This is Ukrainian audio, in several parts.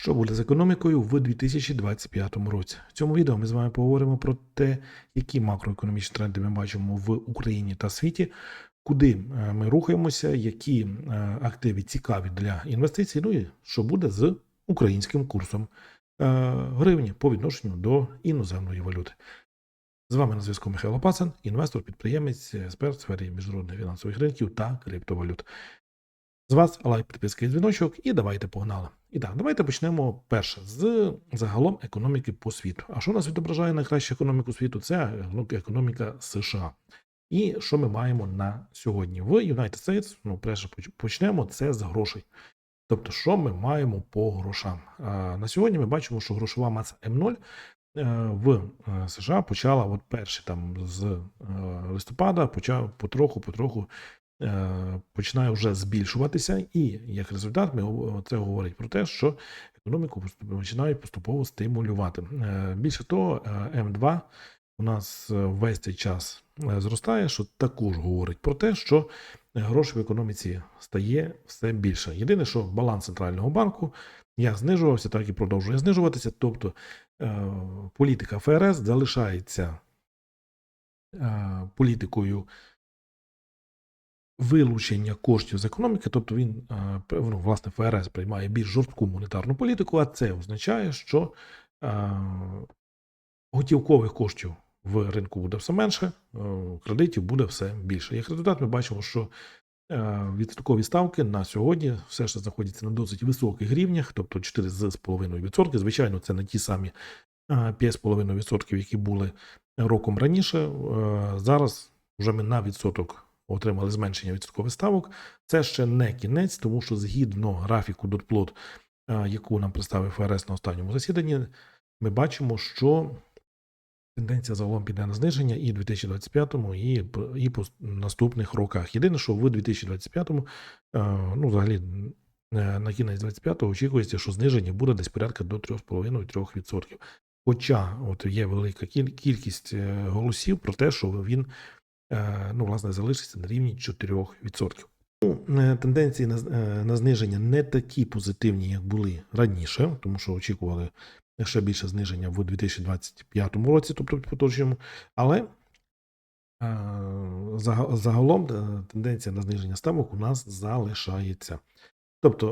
Що буде з економікою в 2025 році? В цьому відео ми з вами поговоримо про те, які макроекономічні тренди ми бачимо в Україні та світі, куди е, ми рухаємося, які е, активи цікаві для інвестицій, ну і що буде з українським курсом е, гривні по відношенню до іноземної валюти. З вами на зв'язку Михайло Пацан, інвестор, підприємець, експерт в сфері міжнародних фінансових ринків та криптовалют. З вас лайк, підписка і дзвіночок, і давайте погнали. І так, давайте почнемо перше з загалом економіки по світу. А що нас відображає найкращу економіку світу? Це ну, економіка США. І що ми маємо на сьогодні? В United States, ну, перше почнемо це з грошей. Тобто, що ми маємо по грошам? А, на сьогодні ми бачимо, що грошова маса М0 е, в е, США почала от перші там з е, листопада, почав потроху, потроху е, починає вже збільшуватися, і як результат, ми це говорить про те, що економіку починають поступово стимулювати. Е, Більше того, е, М2 у нас е, весь цей час е, зростає, що також говорить про те, що грошей в економіці стає все більше. Єдине, що баланс центрального банку як знижувався, так і продовжує знижуватися. Тобто е, політика ФРС залишається е, політикою вилучення коштів з економіки, тобто він, е, ну, власне, ФРС приймає більш жорстку монетарну політику, а це означає, що е, готівкових коштів в ринку буде все менше, е, кредитів буде все більше. Як результат, ми бачимо, що відсоткові ставки на сьогодні все ще знаходяться на досить високих рівнях, тобто 4,5%. Звичайно, це не ті самі е, 5,5%, які були роком раніше. Зараз вже ми на відсоток отримали зменшення відсоткових ставок. Це ще не кінець, тому що згідно графіку дотплот, е, яку нам представив ФРС на останньому засіданні, ми бачимо, що тенденція загалом піде на зниження і в 2025, і, і по наступних роках. Єдине, що в 2025, е, ну, взагалі, е, на кінець 25-го очікується, що зниження буде десь порядка до 3,5-3%. Хоча от є велика кількість голосів про те, що він ну, власне, залишиться на рівні 4%. Ну, е, Тенденції на, е, на зниження не такі позитивні, як були раніше, тому що очікували ще більше зниження в 2025 році, тобто в поточному. Але е, загалом е, тенденція на зниження ставок у нас залишається. Тобто,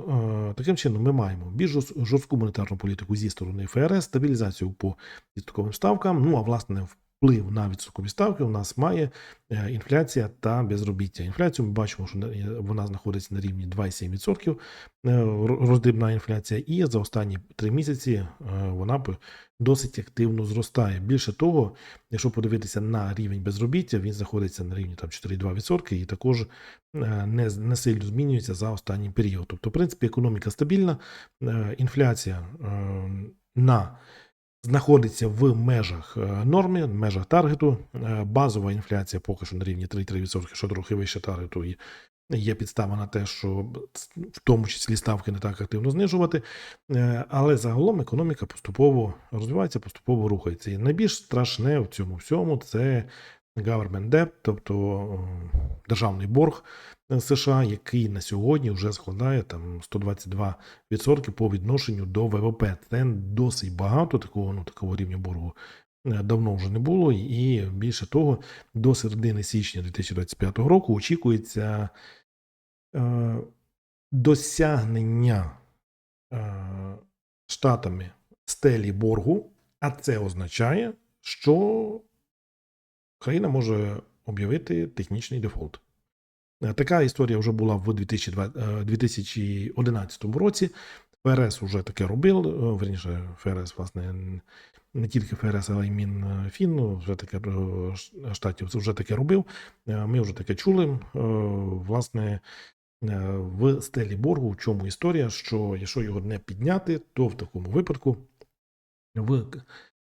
е, таким чином, ми маємо більш жорстку монетарну політику зі сторони ФРС, стабілізацію по відсотковим ставкам. Ну а власне, вплив на відсоткові ставки у нас має е, інфляція та безробіття. Інфляцію ми бачимо, що е, вона знаходиться на рівні 2,7%, е, ро- роздрібна інфляція, і за останні три місяці вона досить активно зростає. Більше того, якщо подивитися на рівень безробіття, він знаходиться на рівні там 4,2% і також не, не сильно змінюється за останній період. Тобто, в принципі, економіка стабільна, інфляція на знаходиться в межах е, норми, в межах таргету. Е, Базова інфляція поки що на рівні 3,3%, що трохи вище таргету. І є підстава на те, що в тому числі ставки не так активно знижувати. Е, Але загалом економіка поступово розвивається, поступово рухається. І найбільш страшне в цьому всьому це government debt, тобто е, державний борг е, США, який на сьогодні вже складає там 122% по відношенню до ВВП. Це досить багато такого, ну, такого рівня боргу. е, Давно вже не було, і більше того, до середини січня 2025 року очікується е, досягнення е, штатами стелі боргу, а це означає, що країна може об'явити технічний дефолт. Е, Така історія вже була в 2020 е, 2011 році. ФРС вже таке робив. е, Верніше, ФРС, власне, не тільки ФРС, але й Мінфін ну, вже таке штатів вже таке робив. Ми вже таке чули. Власне, в стелі боргу, в чому історія, що якщо його не підняти, то в такому випадку в,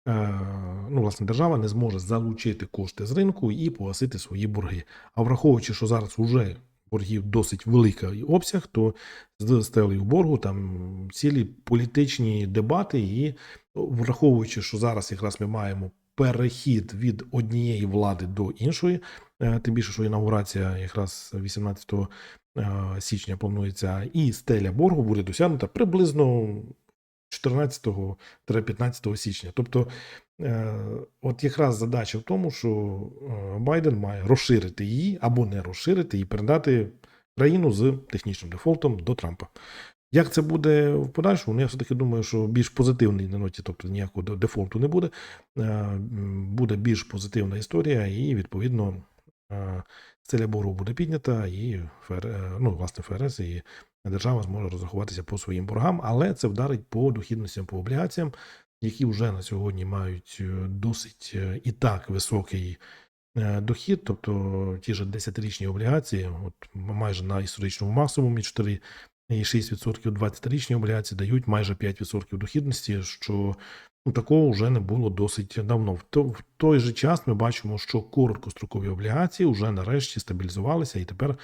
ну, власне, держава не зможе залучити кошти з ринку і погасити свої борги. А враховуючи, що зараз уже боргів досить великий обсяг, то з стелею боргу там цілі політичні дебати, і враховуючи, що зараз якраз ми маємо перехід від однієї влади до іншої, е, тим більше, що інаугурація якраз 18 е, січня планується, і стеля боргу буде досягнута приблизно 14-15 січня. Тобто, е, от якраз задача в тому, що е, Байден має розширити її або не розширити і передати країну з технічним дефолтом до Трампа. Як це буде в подальшому? Ну, я все-таки думаю, що більш позитивний на ноті, тобто ніякого дефолту не буде. Е, Буде більш позитивна історія, і відповідно стеля боргу буде піднята, і ФР, ну, власне, ФРС і держава зможе розрахуватися по своїм боргам, але це вдарить по дохідностям по облігаціям, які вже на сьогодні мають е, досить е, і так високий е, дохід, тобто ті ж 10-річні облігації, от майже на історичному максимумі 4 і 6% 20-річні облігації дають майже 5% дохідності, що ну, такого вже не було досить давно. В, то, в той же час ми бачимо, що короткострокові облігації вже нарешті стабілізувалися, і тепер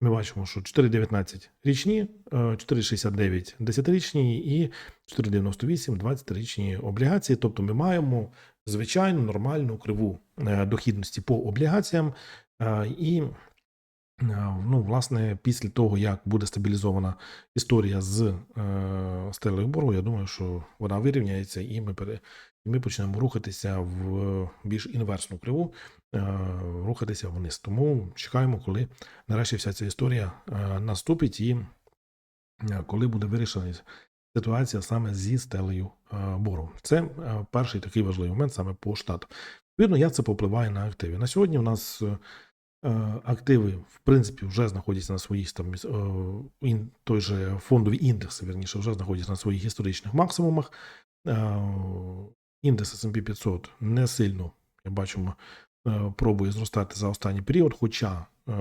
ми бачимо, що 4,19 річні, е, 4,69 10-річні і 4,98 20-річні облігації. Тобто ми маємо звичайну нормальну криву е, дохідності по облігаціям. е, І Е, Ну, власне, після того, як буде стабілізована історія з е, стелею боргу, я думаю, що вона вирівняється, і ми пере, і ми почнемо рухатися в більш інверсну криву, е, рухатися вниз. Тому чекаємо, коли нарешті вся ця історія е, наступить, і е, коли буде вирішена ситуація саме зі стелею е, боргу. Це е, перший такий важливий момент саме по штату. Відповідно, як це попливає на активи. На сьогодні у нас. е, Е, активи, в принципі, вже знаходяться на своїх там е, той же фондові індекси, верніше, вже знаходяться на своїх історичних максимумах. Індекс S&P 500 не сильно, як бачимо, е, пробує зростати за останній період, хоча е,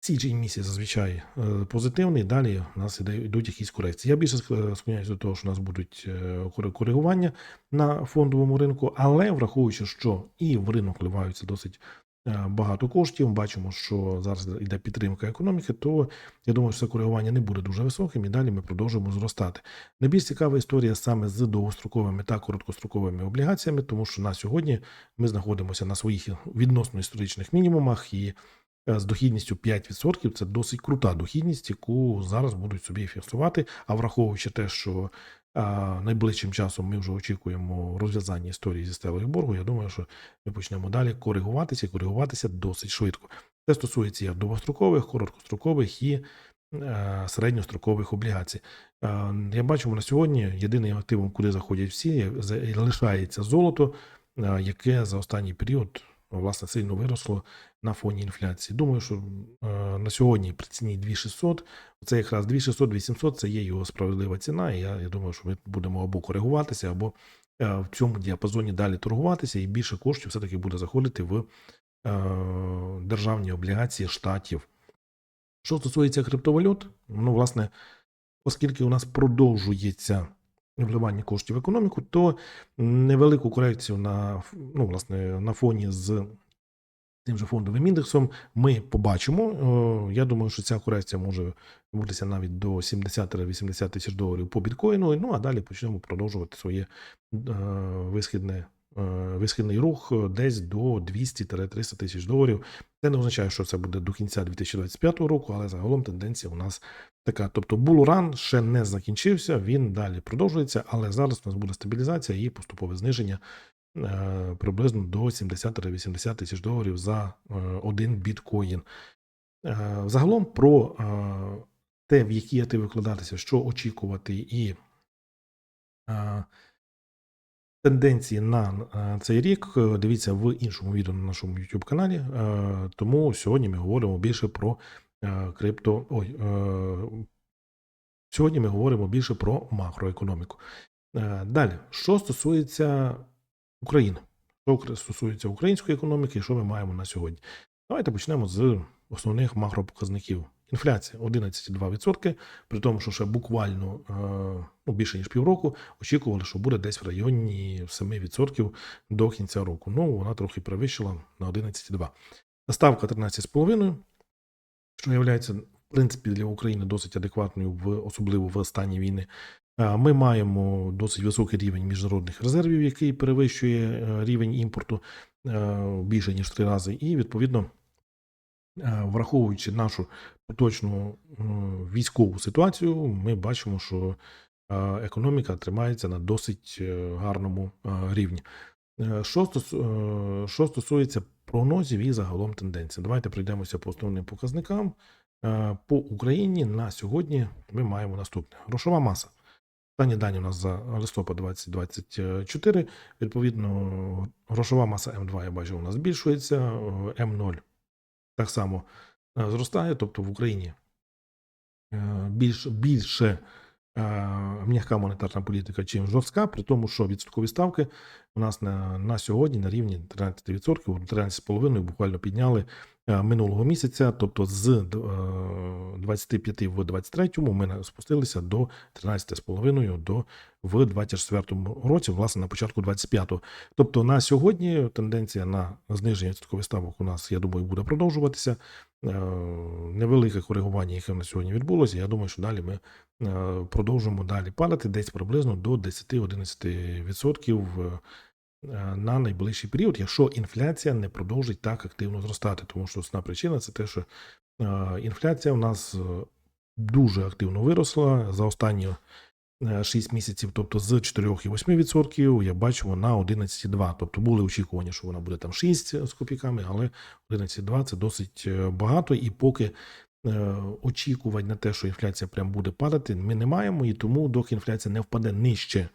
січень місяць зазвичай е, позитивний, далі в нас йдуть якісь корекції. Я більше ск- склоняюся до того, що у нас будуть коригування на фондовому ринку, але враховуючи, що і в ринок вливаються досить багато коштів, бачимо, що зараз йде підтримка економіки, то я думаю, що це коригування не буде дуже високим, і далі ми продовжуємо зростати. Найбільш цікава історія саме з довгостроковими та короткостроковими облігаціями, тому що на сьогодні ми знаходимося на своїх відносно історичних мінімумах і е, з дохідністю 5% це досить крута дохідність, яку зараз будуть собі фіксувати. А враховуючи те, що а, найближчим часом ми вже очікуємо розв'язання історії зі стелею боргу, я думаю, що ми почнемо далі коригуватися і коригуватися досить швидко. Це стосується довгострокових, короткострокових і е, середньострокових облігацій. Е, Я бачимо на сьогодні єдиним активом, куди заходять всі, лишається золото, е, яке за останній період власне сильно виросло на фоні інфляції. Думаю, що е, на сьогодні при ціні 2600, це якраз 2600-800 це є його справедлива ціна. І я, я думаю, що ми будемо або коригуватися, або е, в цьому діапазоні далі торгуватися, і більше коштів все-таки буде заходити в е, державні облігації штатів. Що стосується криптовалют, ну, власне, оскільки у нас продовжується вливання коштів в економіку, то невелику корекцію на, ну, власне, на фоні з тим же фондовим індексом ми побачимо. Е, Я думаю, що ця корекція може відбутися навіть до 70-80 тисяч доларів по біткоїну. Ну а далі почнемо продовжувати своє е, висхідне. е, Висхідний рух десь до 200-300 тисяч доларів. Це не означає, що це буде до кінця 2025 року, але загалом тенденція у нас така. Тобто булуран ще не закінчився, він далі продовжується, але зараз у нас буде стабілізація і поступове зниження приблизно до 70-80 тисяч доларів за е, один біткоін. Е, Загалом про е, те, в які активи вкладатися, що очікувати, і е, тенденції на е, цей рік, е, дивіться в іншому відео на нашому YouTube каналі. Е, Тому сьогодні ми говоримо більше про е, крипто. Ой, е, сьогодні ми говоримо більше про макроекономіку. Е, Далі, що стосується України, що стосується української економіки, що ми маємо на сьогодні? Давайте почнемо з основних макропоказників. Інфляція 11,2%, при тому, що ще буквально е, ну, більше ніж півроку очікували, що буде десь в районі 7% до кінця року. Ну, вона трохи перевищила на 11,2%. Ставка 13,5%, що є, в принципі, для України досить адекватною, в, особливо в стані війни. Е, Ми маємо досить високий рівень міжнародних резервів, який перевищує е, рівень імпорту е, більше ніж три рази, і відповідно. Враховуючи нашу поточну військову ситуацію, ми бачимо, що економіка тримається на досить гарному рівні. Що, стос, що стосується прогнозів і загалом тенденцій, давайте пройдемося по основним показникам. По Україні на сьогодні ми маємо наступне: грошова маса. Останні дані у нас за листопад 2024. Відповідно, грошова маса М2, я бачу, у нас збільшується, е, М0 так само е, зростає, тобто в Україні е, більш, більше е, м'яка монетарна політика, чим жорстка, при тому, що відсоткові ставки у нас на, на сьогодні на рівні 13%, 13,5% буквально підняли минулого місяця, тобто з е, 25 в 23 ми спустилися до 13,5 до в 24 році, власне, на початку 25-го. Тобто на сьогодні тенденція на зниження відсоткових ставок у нас, я думаю, буде продовжуватися. Е, Невелике коригування, яке на сьогодні відбулося. Я думаю, що далі ми е, продовжимо далі падати десь приблизно до 10-11% е, на найближчий період, якщо інфляція не продовжить так активно зростати. Тому що основна причина це те, що е, інфляція у нас е, дуже активно виросла за останні 6 місяців, тобто з 4,8% я бачу на 11,2%. Тобто були очікування, що вона буде там 6 з копійками, але 11,2% це досить е, багато. І поки е, очікувань на те, що інфляція прям буде падати, ми не маємо. І тому, доки інфляція не впаде нижче е,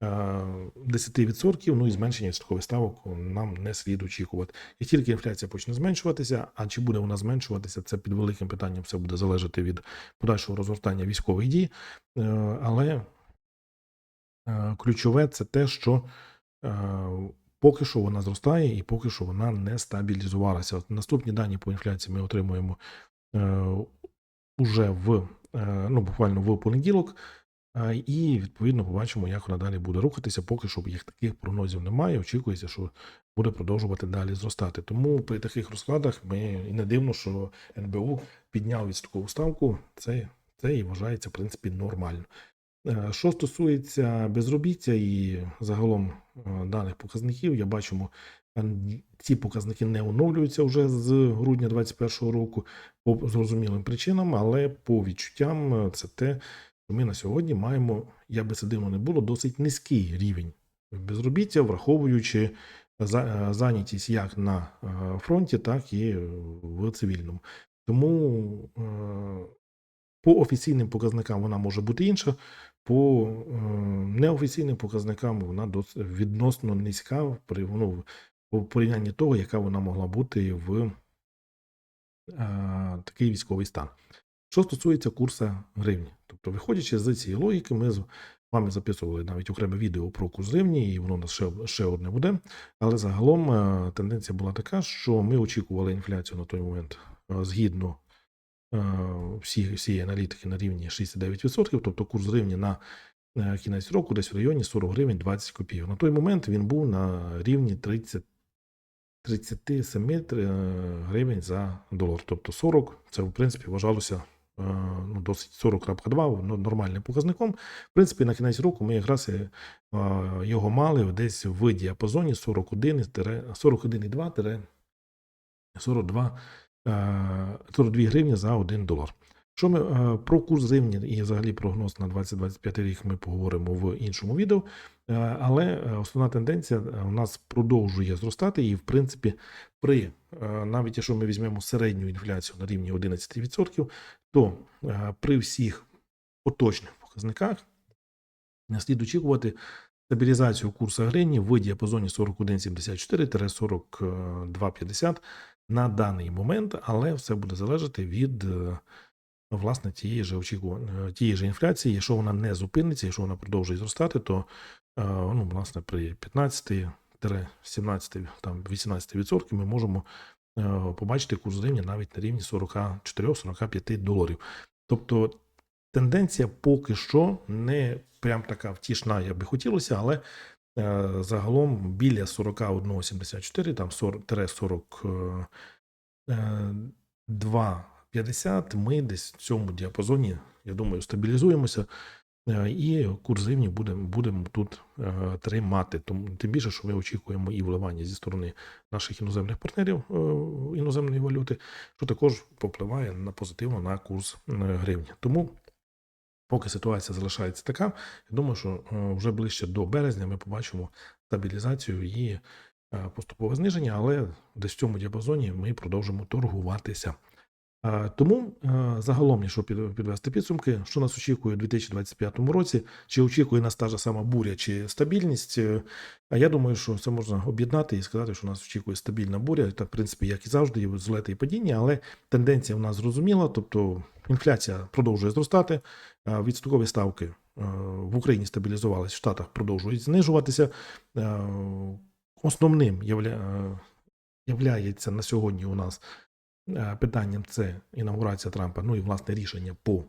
10%, ну і зменшення відсоткових ставок нам не слід очікувати. Як тільки інфляція почне зменшуватися, а чи буде вона зменшуватися, це під великим питанням все буде залежати від подальшого розгортання військових дій. Е, Але е, ключове це те, що е, поки що вона зростає і поки що вона не стабілізувалася. От Наступні дані по інфляції ми отримуємо е, уже в е, ну, буквально в понеділок. І відповідно побачимо, як вона далі буде рухатися. Поки що їх таких прогнозів немає. Очікується, що буде продовжувати далі зростати. Тому при таких розкладах ми і не дивно, що НБУ підняв відсоткову ставку. Це, це і вважається в принципі нормально. Е, Що стосується безробіття і загалом е, даних показників, я бачимо, е, ці показники не оновлюються вже з грудня 2021 року по зрозумілим причинам, але по відчуттям це те, ми на сьогодні маємо, як би це дивно не було, досить низький рівень безробіття, враховуючи е, зайнятість як на е, фронті, так і в цивільному. Тому е, по офіційним показникам вона може бути інша, по неофіційним показникам вона відносно низька при ну, в порівнянні того, яка вона могла бути в такий військовий стан. Що стосується курсу гривні, тобто, виходячи з цієї логіки, ми з вами записували навіть окреме відео про курс гривні, і воно у нас ще, ще одне буде. Але загалом е, тенденція була така, що ми очікували інфляцію на той момент е, згідно е, всі, всі аналітики на рівні 69%, тобто курс гривні на кінець року десь в районі 40 гривень 20 копійок. На той момент він був на рівні 30, 37 е, гривень за долар. Тобто 40 це в принципі вважалося ну, досить 40.2 ну, нормальним показником. В принципі, на кінець року ми якраз е, його мали десь в діапазоні 41, 41,2 42 е, 42 гривні за 1 долар. Що ми е, про курс гривні і взагалі прогноз на 2025 рік ми поговоримо в іншому відео. Е, Але е, основна тенденція е, у нас продовжує зростати, і в принципі, при е, навіть якщо ми візьмемо середню інфляцію на рівні 11%, то е, при всіх поточних показниках слід очікувати стабілізацію курсу гривні в діапазоні 41,74-42,50 на даний момент, але все буде залежати від е, власне тієї ж очікування, тієї ж інфляції. Якщо вона не зупиниться, якщо вона продовжує зростати, то ну, власне при 15 17 там 18% ми можемо е, побачити курс гривні навіть на рівні 44-45 доларів. Тобто тенденція поки що не прям така втішна, як би хотілося, але е, загалом біля 41,74, там 40 42,50 ми десь в цьому діапазоні, я думаю, стабілізуємося. Е, І курс гривні будемо будемо тут е, тримати. Тому тим більше, що ми очікуємо і вливання зі сторони наших іноземних партнерів е, іноземної валюти, що також попливає на позитивно на курс гривні. Тому Поки ситуація залишається така, я думаю, що вже ближче до березня ми побачимо стабілізацію і поступове зниження, але десь в цьому діапазоні ми продовжимо торгуватися. Е, Тому е, загалом, якщо підвести підсумки, що нас очікує у 2025 році, чи очікує нас та ж сама буря, чи стабільність. е, А я думаю, що це можна об'єднати і сказати, що нас очікує стабільна буря, так, в принципі, як і завжди, і злети і падіння, але тенденція в нас зрозуміла, тобто інфляція продовжує зростати, відсоткові ставки в Україні стабілізувалися, в Штатах продовжують знижуватися. Основним являється на сьогодні у нас питанням це інаугурація Трампа, ну і власне рішення по е,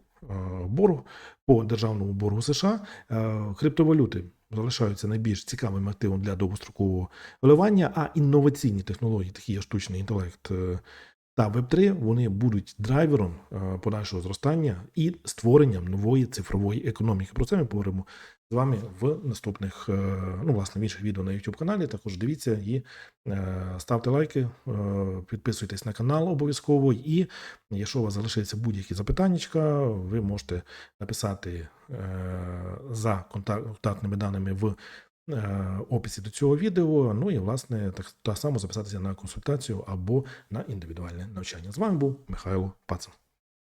боргу, по державному боргу США. Е, Криптовалюти залишаються найбільш цікавим активом для довгострокового вливання, а інноваційні технології, такі як штучний інтелект е, та Web3, вони будуть драйвером е, подальшого зростання і створенням нової цифрової економіки. Про це ми поговоримо з вами в наступних, е, ну, власне, в інших відео на YouTube каналі. Також дивіться і е, ставте лайки, е, підписуйтесь на канал обов'язково. І якщо у вас залишиться будь-які запитання, ви можете написати за контактними даними в описі до цього відео. Ну і власне так, так само записатися на консультацію або на індивідуальне навчання. З вами був Михайло Пацан.